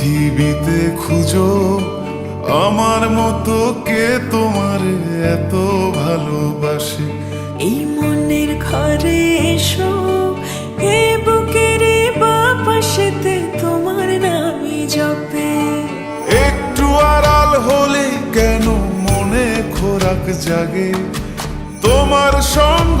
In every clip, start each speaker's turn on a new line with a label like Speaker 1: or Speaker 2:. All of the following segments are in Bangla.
Speaker 1: পৃথিবীতে খুঁজো আমার মতো কে তোমার এত ভালোবাসে?
Speaker 2: এই মনের ঘরে এসো তোমার
Speaker 1: একটু হলে কেন মনে খোরাক জাগে? তোমার সঙ্গ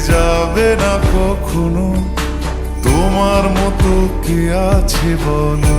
Speaker 1: যাবে না কখনো? তোমার মতো কে আছে বলো?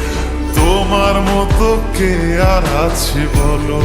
Speaker 1: মতো কে আর আছে বলো?